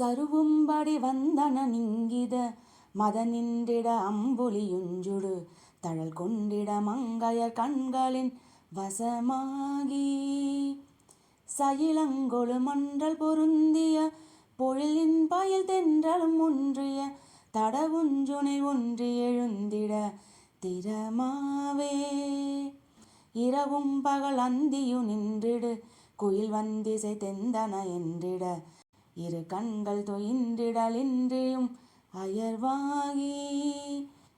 சருவும்படி வந்தன நிங்கித மத நின்றிட அம்புலியுஞ்சுடு தழல் கொண்டிட மங்கையர் கண்களின் வசமாகி. சயிலங்கொழு மன்றல் பொருந்திய பொழிலின் பயில் தென்றலும் ஒன்றிய தடவுஞ்சுனை ஒன்றி எழுந்திட திறமாவே. இரவும் பகல் அந்தியு நின்றிடு குயில் வந்திசை தெந்தன என்றிட இரு கண்கள் தொயின்றிடலின்றியும் அயர்வாகி.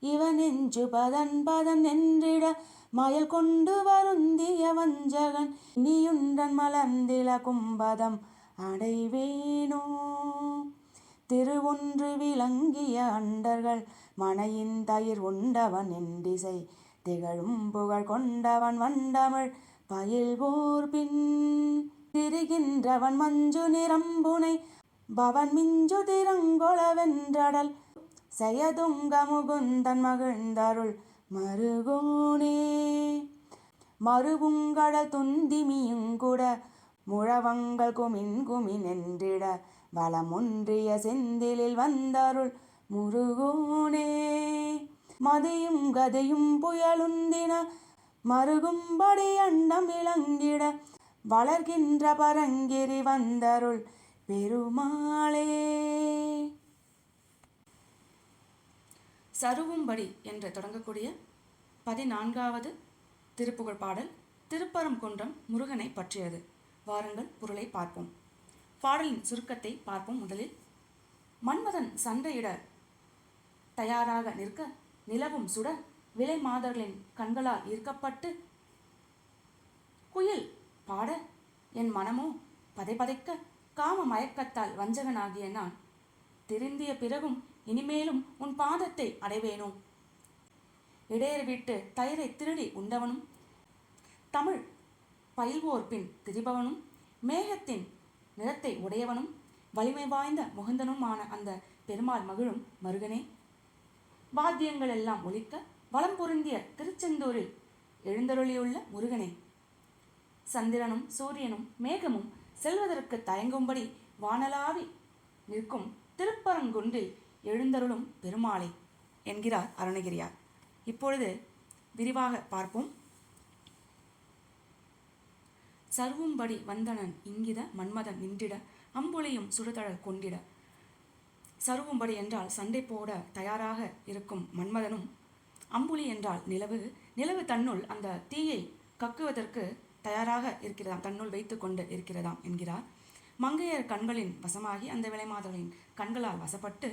இவன் நெஞ்சு பதன் பதன் நின்றிட மயல் கொண்டு வருந்திய வஞ்சகன் நீயுண்டன் மலர்ந்தில கும்பதம் அடைவேனோ. திருவொன்று விளங்கிய அண்டர்கள் மனையின் தயிர் உண்டவன் என்றிசை திகழும் புகழ் கொண்டவன் வண்டமிழ் பயில்வோர் பின். திரிகின்றவன் மஞ்சு நிரம்புனை பவன் மிஞ்சு திறங்கொளவென்றடல் செயதுங்க முகுந்தன் மகிழ்ந்தருள் மருகோனே. மறுபுங்கடல் துந்திமியுங்குட முழவங்கள் குமின் குமின் என்றிட வளமொன்றிய செந்திலில் வந்தருள் முருகோனே. மதியும் கதையும் புயலுந்தின மருகும்படி அண்டம் இளங்கிட வளர்கின்ற பரங்கிரி வந்தருள் பெருமாளே. சருவும்படி என்று தொடங்கக்கூடிய பதினான்காவது திருப்புகழ் பாடல் திருப்பரங்குன்றம் முருகனை பற்றியது. வாருங்கள் பொருளை பார்ப்போம். பாடலின் சுருக்கத்தை பார்ப்போம் முதலில். மன்மதன் சண்டையிட தயாராக நிற்க நிலவும் சுட விலை மாதர்களின் கண்களால் ஈர்க்கப்பட்டு குயில் பாட என் மனமோ பதைபதைக்க காம மயக்கத்தால் வஞ்சகனாகிய நான். திருந்திய பிறகும் இனிமேலும் உன் பாதத்தை அடைவேனோ? இடையர் வீட்டு தயிரை திருடி உண்டவனும் தமிழ் பயில்வோர் பின் திரிபவனும் மேகத்தின் நிறத்தை உடையவனும் வலிமை வாய்ந்த முகந்தனுமான அந்த பெருமாள் மகிழும் மருகனே. வாத்தியங்கள் எல்லாம் ஒழிக்க வளம் பொருந்திய திருச்செந்தூரில் எழுந்தருளியுள்ள முருகனே. சந்திரனும் சூரியனும் மேகமும் செல்வதற்கு தயங்கும்படி வானலாவி நிற்கும் திருப்பரங்குன்றில் எழுந்தருளும் பெருமாளை என்கிறார் அருணகிரியார். இப்பொழுது விரிவாக பார்ப்போம். சர்வும்படி வந்தனன் இங்கித மன்மதன் நின்றிட அம்புலியும் சுடுதழல் கொண்டிட. சருவும்படி என்றால் சண்டை போட தயாராக இருக்கும் மன்மதனும் அம்புலி என்றால் நிலவு நிலவு தன்னுள் அந்த தீயை கக்குவதற்கு தயாராக இருக்கிறதாம் தன்னுள் வைத்து கொண்டு இருக்கிறதாம் என்கிறார். மங்கையர் கண்களின் வசமாகி அந்த விலைமாதர்களின் கண்களால் வசப்பட்டு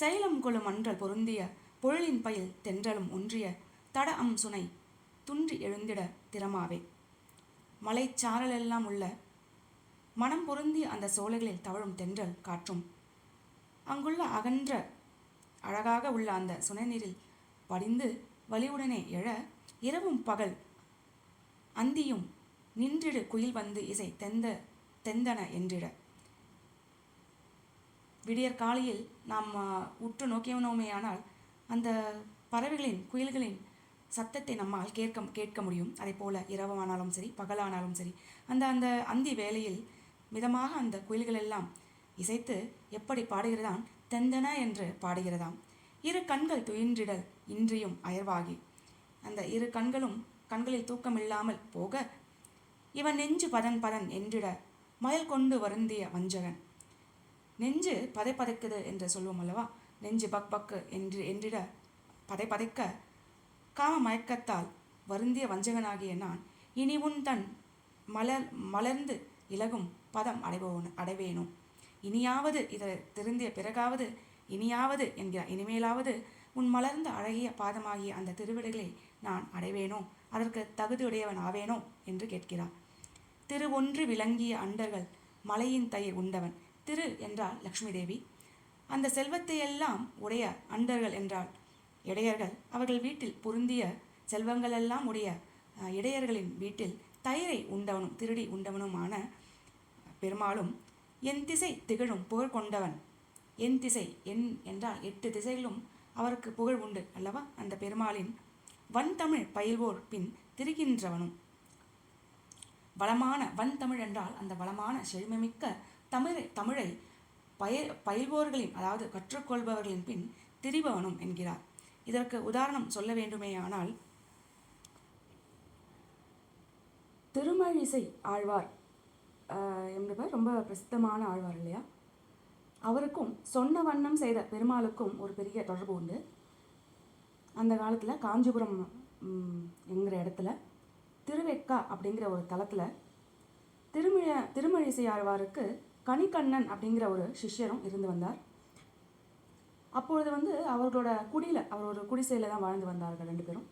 சைலம் கொள்ளும் அன்றல் பொருந்திய பொருளின் பயில் தென்றலும் ஒன்றிய தட அம் சுனை துன்றி எழுந்திட திறமாவே. மலைச்சாரலெல்லாம் உள்ள மனம் பொருந்திய அந்த சோலைகளில் தவழும் தென்றல் காற்றும். அங்குள்ள அகன்ற அழகாக உள்ள அந்த சுனைநீரில் படிந்து வலிவுடனே எழ இரவும் பகல் அந்தியும் நின்றிடு குயில் வந்து இசை தெந்த தெந்தன என்றிட. விடியற் காலையில் நாம் உற்று நோக்கியனோமேயானால் அந்த பறவைகளின் குயில்களின் சத்தத்தை நம்மால் கேட்க கேட்க முடியும். அதே போல் இரவானாலும் சரி பகலானாலும் சரி அந்த அந்த அந்தி வேலையில் மிதமாக அந்த குயில்கள் எல்லாம் இசைத்து எப்படி பாடுகிறதான் தெந்தன என்று பாடுகிறதாம். இரு கண்கள் துயின்றிடல் இன்றியும் அயர்வாகி. அந்த இரு கண்களும் கண்களில் தூக்கமில்லாமல் போக. இவன் நெஞ்சு பதன் பதன் என்றிட மயல் கொண்டு வருந்திய வஞ்சகன். நெஞ்சு பதை பதைக்குது என்று சொல்லுவோம் அல்லவா? நெஞ்சு பக் பக்கு என்று என்றிட பதை பதைக்க காம மயக்கத்தால் வருந்திய வஞ்சகனாகிய நான் இனி உன் தன் மலர் மலர்ந்து இலகும் பதம் அடைவோன். அடைவேணும் இனியாவது இதை திருந்திய பிறகாவது இனியாவது என்கிற இனிமேலாவது உன் மலர்ந்த அழகிய பாதமாகிய அந்த திருவிடைகளை நான் அடைவேனோ? அதற்கு தகுதியுடையவன் ஆவேனோ? என்று கேட்கிறான் திரு ஒன்று விளங்கிய அண்டர்கள் மலையின் தயிர் உண்டவன். திரு என்றால் லக்ஷ்மி தேவி அந்த செல்வத்தை எல்லாம் உடைய அண்டர்கள் என்றால் இடையர்கள் அவர்கள் வீட்டில் பொருந்திய செல்வங்கள் எல்லாம் உடைய இடையர்களின் வீட்டில் தயிரை உண்டவனும் திருடி உண்டவனுமான பெருமாளும் என் திசை திகழும் புகழ் கொண்டவன். என் திசை என் என்றால் எட்டு திசைகளும் அவருக்கு புகழ் உண்டு அல்லவா? அந்த பெருமாளின் வன்தமிழ் பயில்வோர் பின் திரிகின்றவனும். வளமான வன்தமிழ் என்றால் அந்த வளமான செழுமைமிக்க தமிழை தமிழை பய பயில்வோர்களின் அதாவது கற்றுக்கொள்பவர்களின் பின் திரிபவனும் என்கிறார். இதற்கு உதாரணம் சொல்ல வேண்டுமேயானால் திருமழிசை ஆழ்வார் என்பவர் ரொம்ப பிரசித்தமான ஆழ்வார் இல்லையா? அவருக்கும் சொன்ன வண்ணம் செய்த பெருமாளுக்கும் ஒரு பெரிய தொடர்பு உண்டு. அந்த காலத்தில் காஞ்சிபுரம் என்கிற இடத்துல திருவெக்கா அப்படிங்கிற ஒரு தலத்தில் திருமிழ திருமழிசை ஆழ்வாருக்கு கனிக்கண்ணன் அப்படிங்கிற ஒரு சிஷ்யரும் இருந்து வந்தார். அப்பொழுது வந்து அவர்களோட குடியில் அவர் ஒரு குடிசையில் தான் வாழ்ந்து வந்தார்கள் ரெண்டு பேரும்.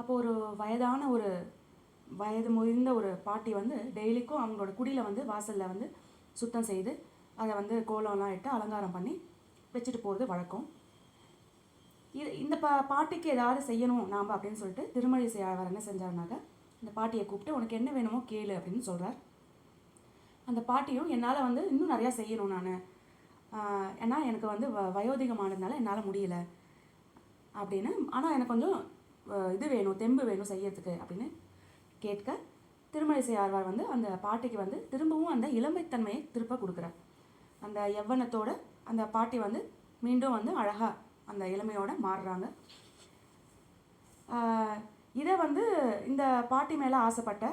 அப்போ ஒரு வயதான ஒரு வயது முதிர்ந்த ஒரு பாட்டி வந்து டெய்லிக்கும் அவங்களோட குடியில் வந்து வாசலில் வந்து சுத்தம் செய்து அதை வந்து கோலம்லாம் இட்டு அலங்காரம் பண்ணி வச்சுட்டு போகிறது வழக்கம். இது இந்த பா பாட்டிக்கு ஏதாவது செய்யணும் நாம் அப்படின்னு சொல்லிட்டு திருமழிசை ஆழ்வார் என்ன செஞ்சாருனாக்க இந்த பாட்டியை கூப்பிட்டு உனக்கு என்ன வேணுமோ கேளு அப்படின்னு சொல்கிறார் அந்த பாட்டியும் என்னால் வந்து இன்னும் நிறையா செய்யணும் நான். ஏன்னா எனக்கு வந்து வ வயோதிகமானதுனால என்னால் முடியல. அப்படின்னு ஆனால் எனக்கு கொஞ்சம் இது வேணும் தெம்பு வேணும் செய்யறதுக்கு அப்படின்னு கேட்க திருமழிசை ஆழ்வார் வந்து அந்த பாட்டிக்கு வந்து திரும்பவும் அந்த இளமைத்தன்மையை திருப்ப கொடுக்குறார். அந்த யவ்வனத்தோட அந்த பாட்டி வந்து மீண்டும் வந்து அழகாக அந்த இளமையோடு மாறுறாங்க. இதை வந்து இந்த பாட்டி மேலே ஆசைப்பட்ட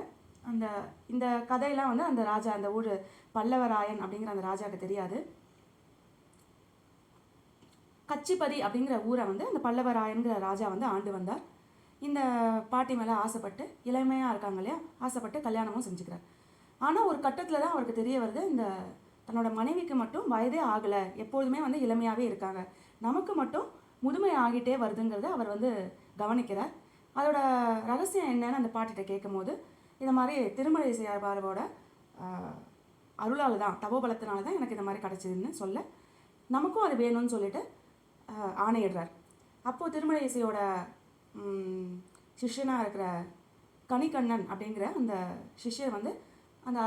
அந்த இந்த கதையெல்லாம் வந்து அந்த ராஜா அந்த ஊர் பல்லவராயன் அப்படிங்கிற அந்த ராஜாவுக்கு தெரியாது. கச்சிப்பதி அப்படிங்கிற ஊரை வந்து அந்த பல்லவராயன்கிற ராஜா வந்து ஆண்டு வந்தார். இந்த பாட்டி மேலே ஆசைப்பட்டு இளமையாக இருக்காங்க இல்லையா ஆசைப்பட்டு கல்யாணமும் செஞ்சுக்கிறார். ஆனால் ஒரு கட்டத்தில் தான் அவருக்கு தெரிய வருது இந்த தன்னோட மனைவிக்கு மட்டும் வயதே ஆகலை எப்பொழுதுமே வந்து இளமையாகவே இருக்காங்க. நமக்கு மட்டும் முதுமை ஆகிட்டே வருதுங்கிறத அவர் வந்து கவனிக்கிறார். அதோட ரகசியம் என்னன்னு அந்த பாட்டிகிட்ட கேட்கும்போது இந்த மாதிரி திருமலை செய்யார்பாரோட அருளால் தான் தபோபலத்தினால தான் எனக்கு இந்த மாதிரி கிடச்சிதுன்னு சொல்ல நமக்கும் அது வேணும்னு சொல்லிட்டு ஆணையிடுறார். அப்போது திருமலை இசையோட சிஷ்யனாக இருக்கிற கனிக்கண்ணன் அப்படிங்கிற அந்த சிஷ்யர் வந்து அந்த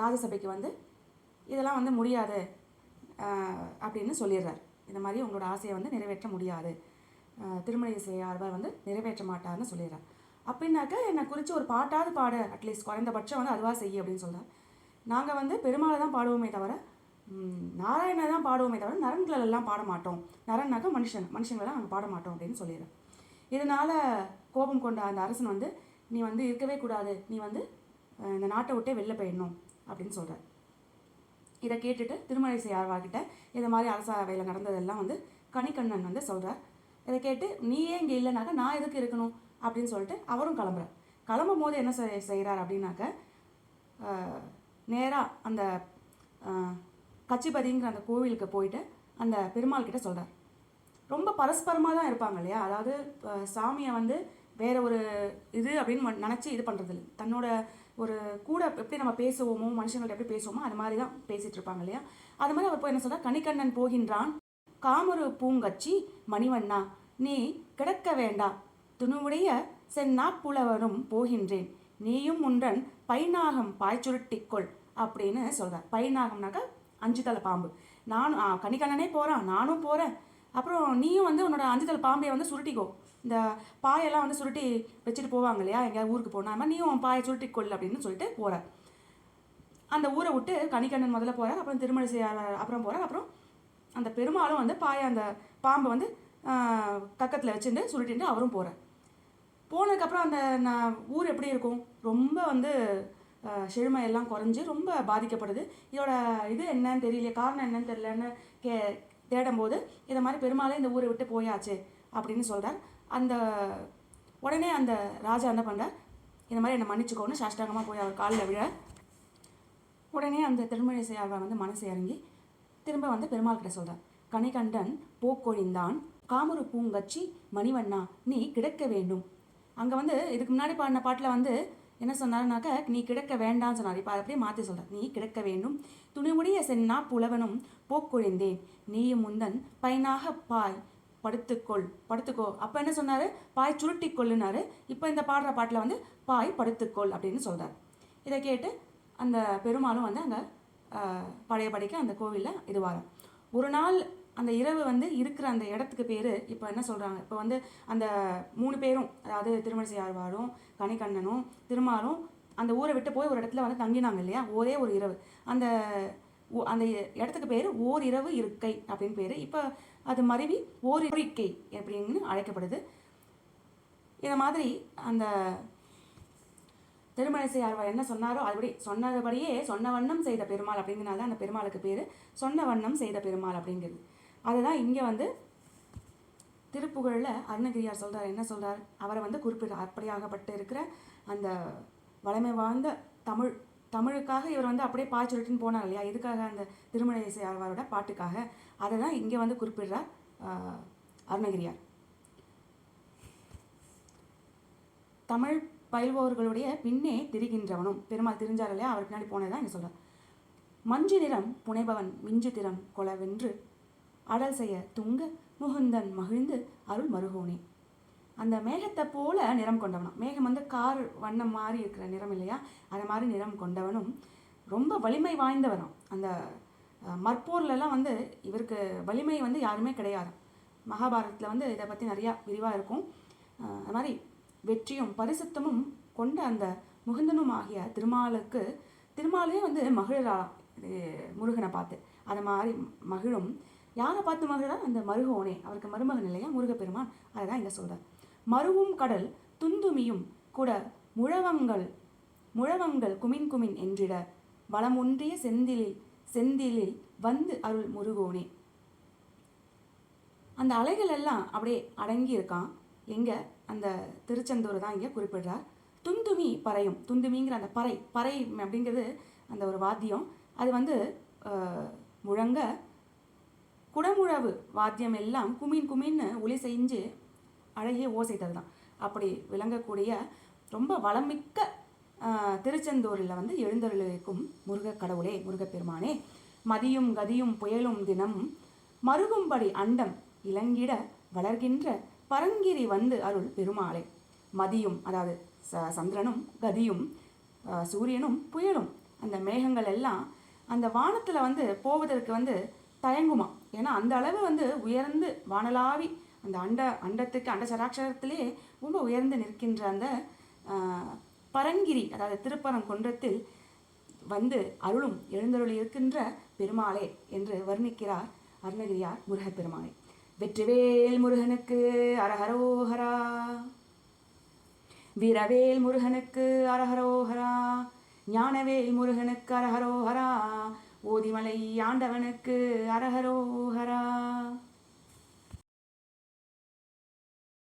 ராஜசபைக்கு வந்து இதெல்லாம் வந்து முடியாது அப்படின்னு சொல்லிடுறார். இந்த மாதிரி உங்களோட ஆசையை வந்து நிறைவேற்ற முடியாது. திருமண இசை ஆழ்வார் வந்து நிறைவேற்ற மாட்டார்னு சொல்லிடுறார். அப்படின்னாக்கா என்னை குறித்து ஒரு பாட்டாவது பாட அட்லீஸ்ட் குறைந்தபட்சம் வந்து அதுவாக செய்ய அப்படின்னு சொல்கிறார் நாங்கள் வந்து பெருமாளை தான் பாடுவோமே தவிர நாராயணை தான் பாடுவோமே தவிர நரன்களெல்லாம் பாட மாட்டோம். நரன்னாக்கா மனுஷன் மனுஷங்களெல்லாம் நாங்கள் பாட மாட்டோம் அப்படின்னு சொல்லிடுறேன் இதனால் கோபம் கொண்ட அந்த அரசன் வந்து நீ வந்து இருக்கவே கூடாது. நீ வந்து இந்த நாட்டை விட்டே வெளில போயிடணும் அப்படின்னு சொல்கிறார் இதை கேட்டுட்டு திருமலைசை ஆழ்வார்கிட்ட இந்த மாதிரி அரசவையில் நடந்ததெல்லாம் வந்து கனிக்கண்ணன் வந்து சொல்கிறார் இதை கேட்டு நீயே இங்கே இல்லைனாக்கா நான் எதுக்கு இருக்கணும்? அப்படின்னு சொல்லிட்டு அவரும் கிளம்புறார். கிளம்பும் போது என்ன செய் செய்கிறார் அப்படின்னாக்க நேராக அந்த கச்சிபதிங்கிற அந்த கோவிலுக்கு போயிட்டு அந்த பெருமாள் கிட்ட சொல்கிறார் ரொம்ப பரஸ்பரமாக தான் இருப்பாங்க இல்லையா? அதாவது சாமியை வந்து வேற ஒரு இது அப்படின்னு நினச்சி இது பண்ணுறது இல்லை தன்னோட ஒரு கூட எப்படி நம்ம பேசுவோமோ மனுஷங்கள்ட்ட எப்படி பேசுவோமோ அது மாதிரி தான் பேசிகிட்டு இருப்பாங்க இல்லையா? அது மாதிரி அவர் போய் என்ன சொல்றார்? கனிக்கண்ணன் போகின்றான். காமரு பூங்கச்சி மணிவண்ணா நீ கிடக்க வேண்டா. துணுவுடைய செந்நாப்புலவரும் போகின்றேன். நீயும் உன்றன் பைநாகம் பாய்ச்சுருட்டிக்கொள் அப்படின்னு சொல்கிறார் பைநாகம்னாக்கா அஞ்சு தலை பாம்பு. நானும் ஆ, போகிறான் நானும் போகிறேன் அப்புறம் நீயும் வந்து உன்னோட அஞ்சு தலை பாம்பையை வந்து சுருட்டிக்கோ. இந்த பாயெல்லாம் வந்து சுருட்டி வச்சுட்டு போவாங்க இல்லையா? எங்கேயாவது ஊருக்கு போனா அது மாதிரி நீயும் உன் பாயை சுருட்டிக்கொள் அப்படின்னு சொல்லிட்டு போகிற அந்த ஊரை விட்டு கனிக்கண்ணன் முதல்ல போகிறார் அப்புறம் திருமணிசை ஆழ்வார் அப்புறம் போகிறார் அப்புறம் அந்த பெருமாளும் வந்து பாயை அந்த பாம்பை வந்து கக்கத்தில் வச்சுட்டு சுருட்டிட்டு அவரும் போகிறார் போனதுக்கப்புறம் அந்த நான் ஊர் எப்படி இருக்கும்? ரொம்ப வந்து செழுமை எல்லாம் குறைஞ்சு ரொம்ப பாதிக்கப்படுது. இதோட இது என்னன்னு தெரியல காரணம் என்னன்னு தெரியலன்னு கே தேடும்போது இதை மாதிரி பெருமாளே இந்த ஊரை விட்டு போயாச்சு அப்படின்னு சொல்கிறார் அந்த உடனே அந்த ராஜா என்ன பண்ணுறார் இந்த மாதிரி என்னை மன்னிச்சுக்கோன்னு சாஷ்டாங்கமாக போய் அவர் காலில் விழ உடனே அந்த திருமழிசை ஆழ்வார் வந்து மனசு இறங்கி திரும்ப வந்து பெருமாள் கிட்ட சொல்கிறார் கனிகண்டன் போக்கொழிந்தான். காமரு பூங்கச்சி மணிவண்ணா நீ கிடக்க வேண்டும். அங்கே வந்து இதுக்கு முன்னாடி பாடின பாட்டில் வந்து என்ன சொன்னாருனாக்க நீ கிடக்க வேண்டாம்னு சொன்னார். இப்போ அப்படியே மாற்றி சொல்கிறார் நீ கிடக்க வேண்டும். துணிமுடிய சென்னா புலவனும் போக்கொழிந்தேன். நீயும் முந்தன் பைனாக பாய். படுத்துக்கொள் படுத்துக்கோ. அப்போ என்ன சொன்னார்? பாய் சுருட்டிக்கொள்ளுனாரு. இப்போ இந்த பாடுற பாட்டில் வந்து பாய் படுத்துக்கொள் அப்படின்னு சொல்கிறார் இதை கேட்டு அந்த பெருமாளும் வந்து அங்கே பழையபடிக்கு அந்த கோவிலில் இதுவாரம். ஒரு நாள் அந்த இரவு வந்து இருக்கிற அந்த இடத்துக்கு பேர் இப்போ என்ன சொல்கிறாங்க இப்போ வந்து அந்த மூணு பேரும் அதாவது திருமணிசை ஆழ்வாரும் கனிக்கண்ணனும் திருமாலும் அந்த ஊரை விட்டு போய் ஒரு இடத்துல வந்து தங்கினாங்க இல்லையா? ஒரே ஒரு இரவு. அந்த அந்த இடத்துக்கு பேர் ஓரிரவு இருக்கை அப்படின்னு பேர். இப்போ அது மருவி ஓரிக்கை அப்படின்னு அழைக்கப்படுது. இந்த மாதிரி அந்த திருமணிசை ஆழ்வார் என்ன சொன்னாரோ அதுபடி சொன்னதுபடியே சொன்ன வண்ணம் செய்த பெருமாள் அப்படிங்கிறனால அந்த பெருமாளுக்கு பேர் சொன்ன வண்ணம் செய்த பெருமாள் அப்படிங்கிறது. அதுதான் இங்கே வந்து திருப்புகழில் அருணகிரியார் சொல்கிறார் என்ன சொல்கிறார் அவரை வந்து குறிப்பிட அப்படியாகப்பட்டு இருக்கிற அந்த வளமை வாய்ந்த தமிழ் தமிழுக்காக இவர் வந்து அப்படியே பாய்ச்சொல்லிட்டுன்னு போனார் இல்லையா? இதுக்காக அந்த திருமண இசை ஆழ்வாரோட பாட்டுக்காக. அதை தான் இங்கே வந்து குறிப்பிடுறார் அருணகிரியார். தமிழ் பயில்பவர்களுடைய பின்னே திரிகின்றவனும் பெருமாள் திரிஞ்சார் இல்லையா? அவர் பின்னாடி போனதான் என்ன சொல்கிறார் மஞ்சு நிறம் புனைபவன் மிஞ்சு திறம் கொலவென்று அடல் செய்ய துங்க முகுந்தன் மகிழ்ந்து அருள் மருகோனே. அந்த மேகத்தை போல நிறம் கொண்டவனும். மேகம் வந்து கார் வண்ணம் மாதிரி இருக்கிற நிறம் இல்லையா? அது மாதிரி நிறம் கொண்டவனும் ரொம்ப வலிமை வாய்ந்தவனும் அந்த மற்போர்லலாம் வந்து இவருக்கு வலிமை வந்து யாருமே கிடையாது. மகாபாரதத்தில் வந்து இதை பற்றி நிறையா விரிவாக இருக்கும். அது மாதிரி வெற்றியும் பரிசுத்தமும் கொண்ட அந்த முகுந்தனும் ஆகிய திருமாலுக்கு திருமாலே வந்து மகிழா இது முருகனை பார்த்து. அது மாதிரி மகிழும். யாரை பார்த்து மகிழா அந்த மருகோனே. அவருக்கு மருமகன் இல்லையா? முருகப்பெருமான். அதை தான் இங்கே சொல்கிறார் மருவும் கடல் துந்துமியும் கூட முழவங்கள் முழவங்கள் குமின் குமின் என்றிட வளமொன்றிய செந்திலில் செந்திலில் வந்து அருள் முருகோனே. அந்த அலைகள் எல்லாம் அப்படியே அடங்கி இருக்கான் அந்த திருச்செந்தூர் தான் இங்கே குறிப்பிடுறார். துந்துமி பறையும் துந்துமிங்கிற அந்த பறை பறை அப்படிங்கிறது அந்த ஒரு வாத்தியம். அது வந்து முழங்க குடமுழவு வாத்தியம் எல்லாம் குமின் குமின்னு ஒளி செஞ்சு அழகிய ஓசை தருதான் அப்படி விளங்கக்கூடிய ரொம்ப வளமிக்க திருச்செந்தூரில் வந்து எழுந்தருளிருக்கும் முருகக் கடவுளே முருகப்பெருமானே மதியும் கதியும் புயலும் தினம் மருகும்படி அண்டம் இளங்கிட வளர்கின்ற பரங்கிரி வந்து அருள் பெருமாளே. மதியும் அதாவது ச சந்திரனும் கதியும் சூரியனும் புயலும் அந்த மேகங்கள் எல்லாம் அந்த வானத்தில் வந்து போவதற்கு வந்து தயங்குமா? ஏன்னா அந்த அளவு வந்து உயர்ந்து வானலாவி அந்த அண்ட அண்டத்துக்கு அண்ட சராட்சரத்திலே ரொம்ப உயர்ந்து நிற்கின்ற அந்த பரங்கிரி அதாவது திருப்பரங்குன்றத்தில் வந்து அருளும் எழுந்தருளி இருக்கின்ற பெருமாளே என்று வர்ணிக்கிறார் அருணகிரியார் முருகப்பெருமானை வெற்றிவேல் முருகனுக்கு அரஹரோஹரா. வீரவேல் முருகனுக்கு அரஹரோஹரா. ஞானவேல் முருகனுக்கு அரஹரோஹரா. ஓதிமலை ஆண்டவனுக்கு அரஹரோஹரா.